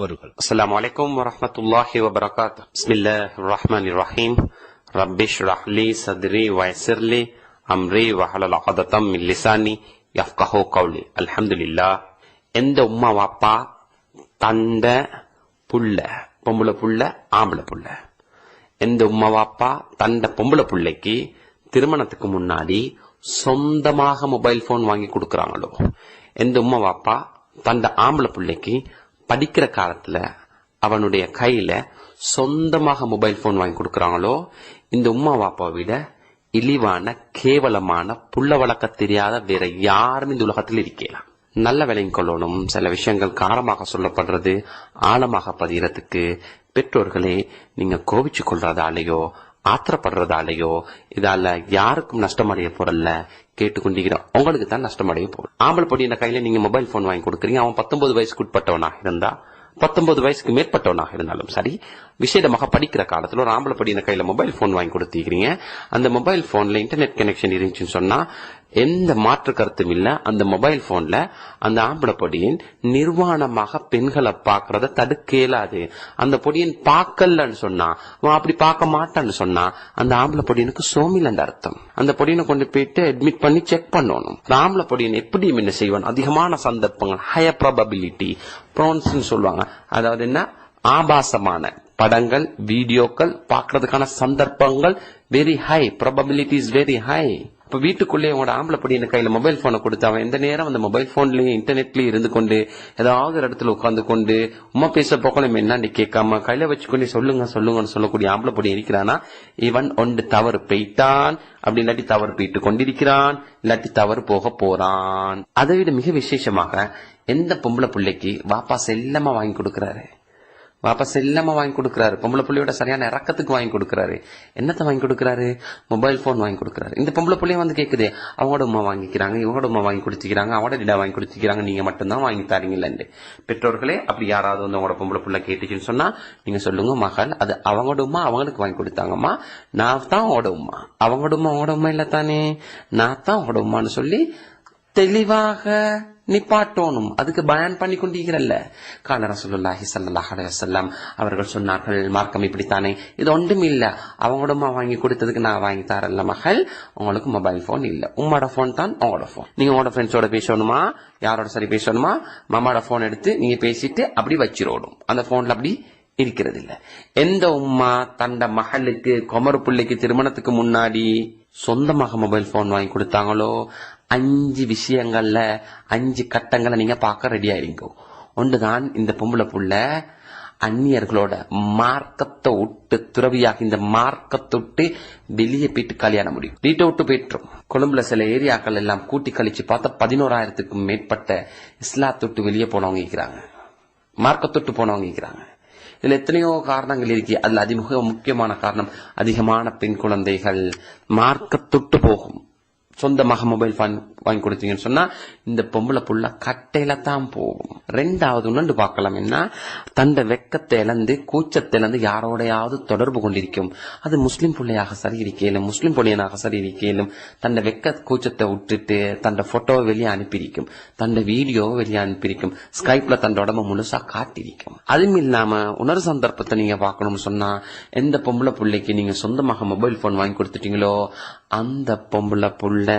அவர்கள் அஸ்லாம் வலைக்கம் வரமத்துல்லாஹி வபரகாத் பிஸ்மில்லா ரஹ்மான் ரஹீம் ரபிஷ் ரஹ்லி சத்ரி வயசிர்லி அம்ரி வஹலல் ஆதத்தம் லிசானி யஃப்கஹோ கவுலி அல்ஹம்துலில்லா எந்த உம்மா வாப்பா தந்த புள்ள பொம்பளை புள்ள ஆம்பளை புள்ள எந்த உம்மா வாப்பா தந்த பொம்பளை பிள்ளைக்கு திருமணத்துக்கு முன்னாடி சொந்தமாக மொபைல் போன் வாங்கி கொடுக்கறாங்களோ. எந்த உம்மா வாப்பா தந்த ஆம்பளை பிள்ளைக்கு படிக்கிற காலத்துல அவனுடைய கையில சொந்தமாக மொபைல் போன் வாங்கி கொடுக்கறாங்களோ இந்த உம்மா வாப்பாவை விட இழிவான கேவலமான புள்ள வளர்க்க தெரியாத வேற யாரும் இந்த உலகத்தில் இருக்கலாம் நல்ல விலையும் கொள்ளணும். சில விஷயங்கள் காரமாக சொல்லப்படுறது ஆழமாக பதிகிறதுக்கு பெற்றோர்களே நீங்க கோவிச்சு கொள்றதாலேயோ ஆத்திரப்படுறதாலேயோ இதால யாருக்கும் நஷ்டமடைய போறல்ல கேட்டுக்கொண்டிருக்கிறோம் உங்களுக்கு தான் நஷ்டமடைய போறோம் ஆம்பளை பொடியின கையில நீங்க மொபைல் போன் வாங்கி கொடுக்குறீங்க? அவன் பத்தொன்பது வயசுக்கு உட்பட்டவனாக இருந்தா பத்தொன்பது வயசுக்கு மேற்பட்டவனாக இருந்தாலும் சரி விசேடமாக படிக்கிற காலத்தில் ஒரு ஆம்பளை படின மொபைல் ஃபோன் வாங்கி கொடுத்துக்கிறீங்க. அந்த மொபைல் ஃபோனில் இன்டர்நெட் கனெக்ஷன் இருந்துச்சுன்னு சொன்னால் எந்த மாற்று கருத்தும் இல்லை. அந்த மொபைல் ஃபோனில் அந்த ஆம்பளை பொடியின் நிர்வாணமாக பெண்களை பார்க்கறத தடுக்க இயலாது. அந்த பொடியன் பார்க்கலன்னு சொன்னா அவன் அப்படி பார்க்க மாட்டான்னு சொன்னா அந்த ஆம்பளை பொடியனுக்கு அந்த அர்த்தம். அந்த பொடியனை கொண்டு போயிட்டு அட்மிட் பண்ணி செக் பண்ணணும். அந்த ஆம்பளை பொடியன் எப்படி என்ன செய்வான்? அதிகமான சந்தர்ப்பங்கள் ஹையர் ப்ராபபிலிட்டி ப்ரோன்ஸ் சொல்லுவாங்க. அதாவது என்ன? ஆபாசமான படங்கள் வீடியோக்கள் பார்க்கறதுக்கான சந்தர்ப்பங்கள். Very high probability is very high இப்ப வீட்டுக்குள்ளே உங்களோட ஆம்பளை பொடியின் கையில மொபைல் போனை கொடுத்து அவன் எந்த நேரம் அந்த மொபைல் போன்லயும் இன்டர்நெட்லயும் இருந்து கொண்டு ஏதாவது ஒரு இடத்துல உட்காந்து கொண்டு உமா பேச போக்கணும் என்னன்னு கேட்காம கையில வச்சுக்கொண்டு சொல்லுங்க சொல்லுங்கன்னு சொல்லக்கூடிய ஆம்பளை பொடி இருக்கிறானா? இவன் ஒன்று தவறு பெய்தான். அப்படி இல்லாட்டி தவறு போயிட்டு கொண்டிருக்கிறான். இல்லாட்டி தவறு போக போறான். அதை விட மிக விசேஷமாக எந்த பொம்பளை பிள்ளைக்கு வாப்பா செல்லமா வாங்கி கொடுக்கறாரு? வாப்பா செல்லமா வாங்கி கொடுக்குறாரு. பொம்பளை பிள்ளையோட சரியான இறக்கத்துக்கு வாங்கி கொடுக்குறாரு. என்னத்தை வாங்கி கொடுக்குறாரு? மொபைல் போன் வாங்கி கொடுக்குறாரு. இந்த பொம்பளை பிள்ளைய வந்து கேக்குது அவங்களோட உமா வாங்கிக்கிறாங்க இவங்களோட உமா வாங்கி கொடுத்துக்கிறாங்க அவங்களோட டிடா வாங்கி கொடுத்துக்கிறாங்க நீங்க மட்டும்தான் வாங்கி தரீங்களே பெற்றோர்களே அப்படி யாராவது வந்து உங்களோட பொம்பளை புள்ள கேட்டுச்சுன்னு சொன்னா நீங்க சொல்லுங்க மகள் அது அவங்களோட உமா அவங்களுக்கு வாங்கி கொடுத்தாங்கம்மா. நான் தான் அவங்களோட உமா. அவங்களோட உமா அவங்களோட உமா இல்ல தானே நான் தான் அவங்களோட உமான்னு சொல்லி தெளிவாக நிப்பாட்டோனும் அதுக்கு பயன் பண்ணி கொண்டிருக்கிறல்ல கால ரசூலுல்லாஹி சல்லாஹ் அலைஹி அவர்கள் சொன்னார்கள் மார்க்கம் இப்படித்தானே? இது ஒன்றும் இல்ல. அவங்களோட வாங்கி கொடுத்ததுக்கு நான் வாங்கி தரல மகள். உங்களுக்கு மொபைல் போன் இல்ல. உங்களோட போன் தான் உங்களோட போன் நீங்க உங்களோட ஃப்ரெண்ட்ஸோட பேசணுமா? யாரோட சரி பேசணுமா? மாமாவோட போன் எடுத்து நீங்க பேசிட்டு அப்படி வச்சிரோடும். அந்த போன்ல அப்படி இருக்கிறது இல்ல எந்த உம்மா தந்த மகளுக்கு குமர பிள்ளைக்கு திருமணத்துக்கு முன்னாடி சொந்தமாக மொபைல் போன் வாங்கி கொடுத்தாங்களோ அஞ்சு விஷயங்கள்ல அஞ்சு கட்டங்களை நீங்க பார்க்க ரெடி ஆயிருங்க ஒன்றுதான் இந்த பொம்பளை புள்ள அந்நியர்களோட மார்க்கத்தை விட்டு துறவியாக இந்த மார்க்கத்தை விட்டு வெளியே போயிட்டு கல்யாணம் முடியும். வீட்டை விட்டு போயிட்டுரும். கொழும்புல சில ஏரியாக்கள் எல்லாம் கூட்டி கழிச்சு பார்த்தா பதினோராயிரத்துக்கும் மேற்பட்ட இஸ்லாத்தொட்டு வெளியே போனவங்க இருக்கிறாங்க. மார்க்கத்தொட்டு போனவங்க இருக்கிறாங்க. இதுல எத்தனையோ காரணங்கள் இருக்கு. அதுல அதிமுக முக்கியமான காரணம் அதிகமான பெண் குழந்தைகள் மார்க்கத்தொட்டு போகும். சொந்தமாக மொபைல் ஃபோன் வாங்கி கொடுத்தீங்கன்னு சொன்னா இந்த பொம்பளை புள்ள கட்டையில தான் போகும். ரெண்டாவது ஒன்று பார்க்கலாம் என்ன? தண்ட வெக்கத்தை இழந்து கூச்சத்தை இழந்து யாரோடையாவது தொடர்பு கொண்டிருக்கும். அது முஸ்லீம் பிள்ளையாக சரி இருக்கேலும் முஸ்லீம் பிள்ளையனாக சரி இருக்கேலும் தண்ட வெக்க கூச்சத்தை விட்டுட்டு தண்ட போட்டோவை வெளியே அனுப்பியிருக்கும். தண்ட வீடியோவை வெளியே அனுப்பியிருக்கும். ஸ்கைப்ல தண்ட உடம்ப முழுசா காட்டியிருக்கும். அதுவும் இல்லாம உணர்வு சந்தர்ப்பத்தை நீங்க பார்க்கணும்னு சொன்னா எந்த பொம்பளை பிள்ளைக்கு நீங்க சொந்தமாக மொபைல் போன் வாங்கி கொடுத்துட்டீங்களோ அந்த பொம்பளை புள்ள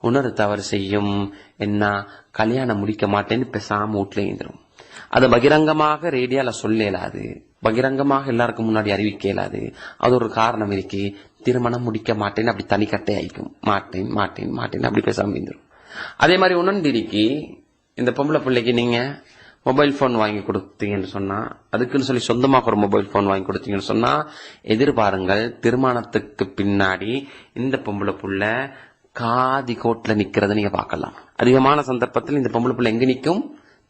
உணர்வு தவறு செய்யும் என்ன கல்யாணம் முடிக்க மாட்டேன்னு பேசாம வீட்டுல எழுந்துரும் அதை பகிரங்கமாக ரேடியோல சொல்ல இயலாது. பகிரங்கமாக எல்லாருக்கும் முன்னாடி அறிவிக்க இயலாது. அது ஒரு காரணம் இருக்கு. திருமணம் முடிக்க மாட்டேன்னு அப்படி தனிக்கட்டை ஆயிக்கும் மாட்டேன் மாட்டேன் மாட்டேன் அப்படி பேசாம இருந்துரும். அதே மாதிரி உணர்ந்திடிக்கு இந்த பொம்பளை பிள்ளைக்கு நீங்க மொபைல் போன் வாங்கி கொடுத்தீங்கன்னு சொன்னா அதுக்குன்னு சொல்லி சொந்தமாக ஒரு மொபைல் போன் வாங்கி கொடுத்தீங்கன்னு சொன்னா எதிர்பாருங்கள் திருமணத்துக்கு பின்னாடி இந்த பொம்பளை புள்ள காதி கோட்ல நிக்கிறத நீங்க பார்க்கலாம். அதிகமான சந்தர்ப்பத்தில் இந்த பொம்பளை பிள்ளை எங்க நிக்கும்?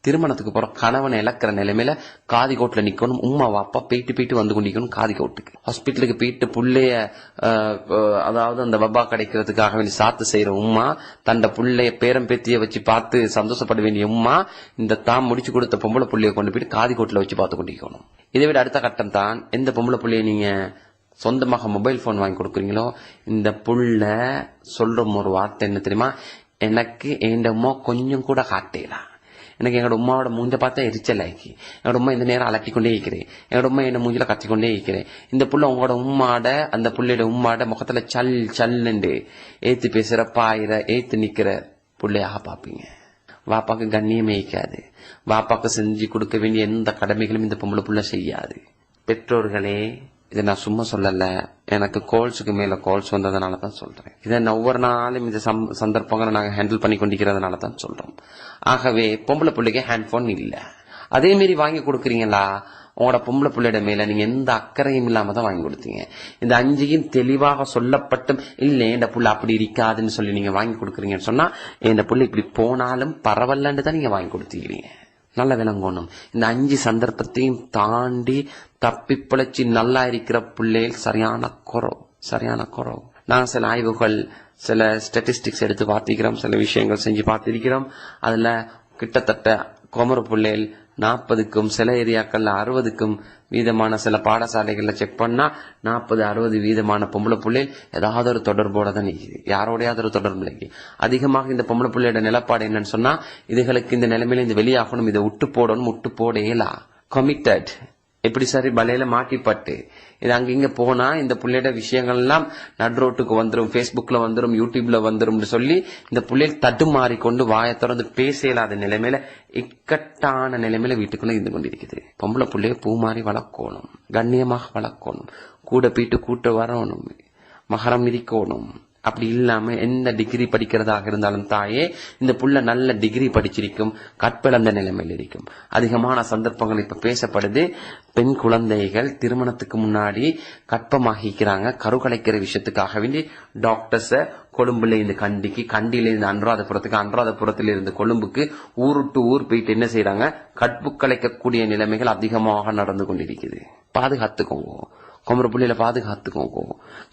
திருமணத்துக்கு போற கணவனை இழக்கிற நிலைமையில காதி கோட்ல நிக்கணும். உம்மா வாப்பா போயிட்டு போயிட்டு வந்து கொண்டிருக்கணும் காதி கோட்டுக்கு. ஹாஸ்பிட்டலுக்கு போயிட்டு புள்ளைய அதாவது அந்த வபா கிடைக்கிறதுக்காக வேண்டி சாத்து செய்யற உம்மா தண்ட புள்ளைய பேரம் பேத்திய வச்சு பார்த்து சந்தோஷப்பட வேண்டிய உம்மா இந்த தாம் முடிச்சு கொடுத்த பொம்பளை புள்ளைய கொண்டு போயிட்டு காதி கோட்ல வச்சு பார்த்து கொண்டிருக்கணும். இதை விட அடுத்த கட்டம் தான். எந்த பொம்பளை புள்ளைய நீங்க சொந்தமாக மொபைல் ஃபோன் வாங்கி கொடுக்குறீங்களோ இந்த புள்ள சொல்கிற ஒரு வார்த்தை என்ன தெரியுமா? எனக்கு என் அம்மா கொஞ்சம் கூட காட்டலாம் எனக்கு எங்களோட உமாவோட மூஞ்ச பார்த்தா எரிச்சல் ஆகி என்னோட உமா இந்த நேரம் அலட்டிக்கொண்டே இருக்கிறேன். என்னோட உமா என்ன மூஞ்சில கத்திக்கொண்டே இருக்கிறேன். இந்த புள்ள உங்களோட உம்மாட அந்த புள்ளையோட உம்மாட முகத்துல சல் சல்லுண்டு ஏத்து பேசுற பாயிர ஏத்து நிக்கிற புள்ளையாக பாப்பீங்க வாப்பாக்கு கண்ணியமே வைக்காது வாப்பாக்கு செஞ்சு கொடுக்க வேண்டிய எந்த கடமைகளும் இந்த பொம்பளை புள்ள செய்யாது. பெற்றோர்களே இதை நான் சும்மா சொல்லல. எனக்கு கோல்ஸுக்கு மேல கோல்ஸ் வந்ததுனால தான் சொல்றேன். இதை நான் ஒவ்வொரு நாளும் இந்த சம்- சந்தர்ப்பங்களை நாங்கள் ஹேண்டில் பண்ணி கொண்டிருக்கிறதுனால தான் சொல்றோம். ஆகவே பொம்பளை பிள்ளைக்கு ஹேண்ட்போன் இல்லை. அதே மாரி வாங்கி கொடுக்குறீங்களா? உங்களோட பொம்பளை பிள்ளையோட மேல நீங்க எந்த அக்கறையும் இல்லாம தான் வாங்கி கொடுத்தீங்க. இந்த அஞ்சையும் தெளிவாக சொல்லப்பட்டும் இல்ல இந்த புள்ள அப்படி இருக்காதுன்னு சொல்லி நீங்க வாங்கி கொடுக்குறீங்கன்னு சொன்னா இந்த புள்ள இப்படி போனாலும் பரவாயில்லன்னு தான் நீங்க வாங்கி கொடுத்துக்கிறீங்க நல்ல விளங்கணும். இந்த அஞ்சு சந்தர்ப்பத்தையும் தாண்டி தப்பி பிழைச்சி நல்லா இருக்கிற பிள்ளைகள் சரியான குறவு சரியான குறவு நான் சில ஆய்வுகள் சில ஸ்டட்டிஸ்டிக்ஸ் எடுத்து பார்த்திருக்கிறோம் சில விஷயங்கள் செஞ்சு பார்த்திருக்கிறோம். அதுல கிட்டத்தட்ட குமர பிள்ளைகள் நாற்பதுக்கும் சில ஏரியாக்கள்ல அறுபதுக்கும் வீதமான சில பாடசாலைகள்ல செக் பண்ணா நாற்பது அறுபது வீதமான பொம்பளை பிள்ளைகள் ஏதாவது ஒரு தொடர்போட தான் நிற்கிது யாரோடையாவது ஒரு தொடர்பு இல்லைக்கு அதிகமாக இந்த பொம்பளை பிள்ளையோட நிலப்பாடு என்னன்னு சொன்னா இதுகளுக்கு இந்த நிலைமையில இந்த வெளியாகணும் இதை விட்டு போடணும் விட்டு போட இயலா கமிட்டட் எப்படி சரி பலையில மாட்டிப்பட்டு? இது அங்க இங்க போனா இந்த பிள்ளையோட விஷயங்கள் எல்லாம் நட்ரோட்டுக்கு வந்துரும் Facebookல வந்துரும் யூடியூப்ல வந்துரும்னு சொல்லி இந்த பிள்ளைகள் தட்டுமாறி கொண்டு வாயை திறந்து பேச இயலாத நிலைமையில இக்கட்டான நிலைமையில வீட்டுக்குள்ள இருந்து கொண்டிருக்குது. பொம்பளை பிள்ளைய பூ மாதிரி வளர்க்கணும் கண்ணியமாக வளர்க்கணும் கூட போயிட்டு கூட்ட வரணும் மகரம் இருக்கணும் அப்படி இல்லாம எந்த டிகிரி படிக்கிறதாக இருந்தாலும் தாயே இந்த புள்ள நல்ல டிகிரி படிச்சிருக்கும் கற்பிழந்த நிலைமையில் இருக்கும். அதிகமான சந்தர்ப்பங்கள் இப்ப பேசப்படுது. பெண் குழந்தைகள் திருமணத்துக்கு முன்னாடி கற்பமாகிக்கிறாங்க. கருக்கலைக்கிற விஷயத்துக்காக வேண்டி டாக்டர்ஸ கொழும்புல இருந்து கண்டிக்கு கண்டியில இருந்து அனுராதபுரத்துக்கு அனுராதபுரத்தில் இருந்து கொழும்புக்கு ஊருட்டு ஊர் போயிட்டு என்ன செய்யறாங்க கற்பு கலைக்கக்கூடிய நிலைமைகள் அதிகமாக நடந்து கொண்டிருக்குது. பாதுகாத்துக்கோங்க. குமர புள்ளையில பாதுகாத்துக்கோங்க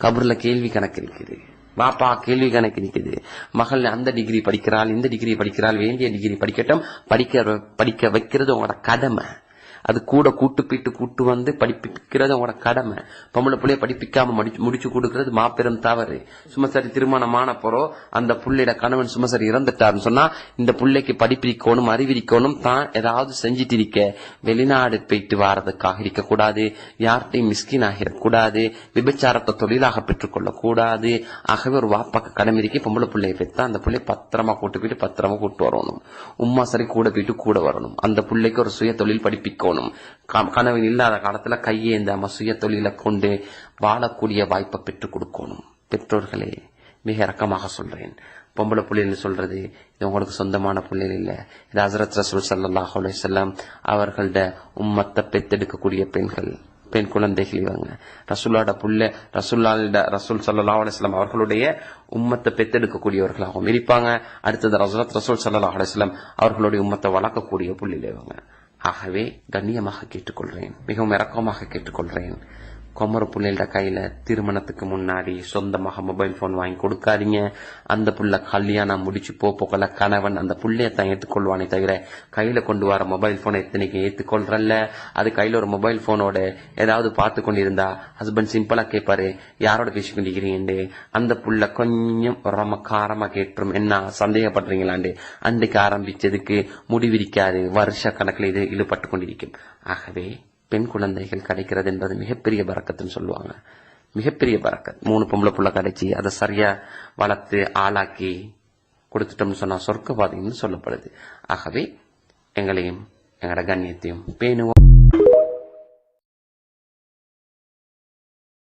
கபர்ல கேள்வி கணக்கு இருக்குது. பாப்பா கேள்வி கணக்கு நிக்குது. மகள் அந்த டிகிரி படிக்கிறாள் இந்த டிகிரி படிக்கிறாள் வேண்டிய டிகிரி படிக்கட்டும். படிக்க படிக்க வைக்கிறது உங்களோட கடமை. அது கூட கூட்டு போயிட்டு கூட்டு வந்து படிப்பிக்கிறது உங்களோட கடமை. பொம்பளை பிள்ளைய படிப்பிக்காம முடிச்சு கொடுக்கறது மாபெரும் தவறு. சும்மா சரி திருமணமான போறோம் அந்த பிள்ளையோட கணவன் சும்மா சரி இறந்துட்டாருன்னு சொன்னா இந்த பிள்ளைக்கு படிப்பிரிக்கணும் அறிவிரிக்கணும் தான் ஏதாவது செஞ்சிட்டு இருக்க வெளிநாடு போயிட்டு வாரதுக்காக இருக்கக்கூடாது. யார்கிட்டையும் மிஸ்கின் ஆகிடக்கூடாது விபச்சாரத்தை தொழிலாக பெற்றுக்கொள்ள கூடாது ஆகவே ஒரு வாப்பாக்கு கடமை இருக்கு. பொம்பளை பிள்ளைய பெற்றா அந்த பிள்ளை பத்திரமா கூட்டு போயிட்டு பத்திரமா கூட்டு வரணும். உம்மா சரி கூட போயிட்டு கூட வரணும். அந்த பிள்ளைக்கு ஒரு சுய தொழில் படிப்பிக்கணும். க- கணவன் இல்லாத காலத்துல கையேந்தாம சுய தொழிலை கொண்டு வாழக்கூடிய வாய்ப்பை பெற்றுக் கொடுக்கணும். பெற்றோர்களே மிக இறக்கமாக சொல்றேன். பொம்பளை புள்ளைன்னு சொல்றது? இது உங்களுக்கு சொந்தமான புள்ளைகள் இல்லை. இது ஹசரத் ரசூல் ஸல்லல்லாஹு அலைஹி அவர்களோட உம்மத்தை பெத்தெடுக்கக்கூடிய பெண்கள் பெண் குழந்தைகள் இவங்க. ரசூலோட புள்ள ரசூல்லாட ரசூல் சல்லா அலுவலாம் அவர்களுடைய உம்மத்தை பெத்தெடுக்கக்கூடியவர்களாகவும் இருப்பாங்க. அடுத்தது ரசூலத் ரசூல் சல்லா அலிஸ்லாம் அவர்களுடைய உம்மத்தை வளர்க்கக்கூடிய புள்ளியில் இவங்க. ஆகவே கண்ணியமாக கேட்டுக்கொள்கிறேன். மிகவும் இரக்கமாக கேட்டுக்கொள்கிறேன். குமர புள்ளையோட கையில திருமணத்துக்கு முன்னாடி சொந்தமாக மொபைல் போன் வாங்கி கொடுக்காதீங்க. அந்த புள்ள கல்யாணம் முடிச்சு போ போகல கணவன் அந்த புள்ளைய தான் ஏற்றுக்கொள்வானே தவிர கையில கொண்டு வர மொபைல் போனை எத்தனைக்கு ஏற்றுக்கொள்றல்ல அது கையில ஒரு மொபைல் போனோட ஏதாவது பார்த்து கொண்டிருந்தா ஹஸ்பண்ட் சிம்பிளா கேட்பாரு யாரோட பேசி அந்த புள்ள கொஞ்சம் ரொம்ப காரமா கேட்டுரும் என்ன சந்தேகப்படுறீங்களாண்டு? அன்றைக்கு ஆரம்பிச்சதுக்கு முடிவிரிக்காது வருஷ கணக்கில் இது இழுபட்டு கொண்டிருக்கும். ஆகவே பெண் குழந்தைகள் கிடைக்கிறது என்பது மிகப்பெரிய பறக்கத்துன்னு சொல்லுவாங்க. மிகப்பெரிய பறக்கத். மூணு பொம்பளை புள்ள கிடைச்சி அதை சரியா வளர்த்து ஆளாக்கி கொடுத்துட்டோம்னு சொன்னா சொர்க்கவாதின்னு சொல்லப்படுது. ஆகவே எங்களையும் எங்களோட கண்ணியத்தையும் பேணுவோம்.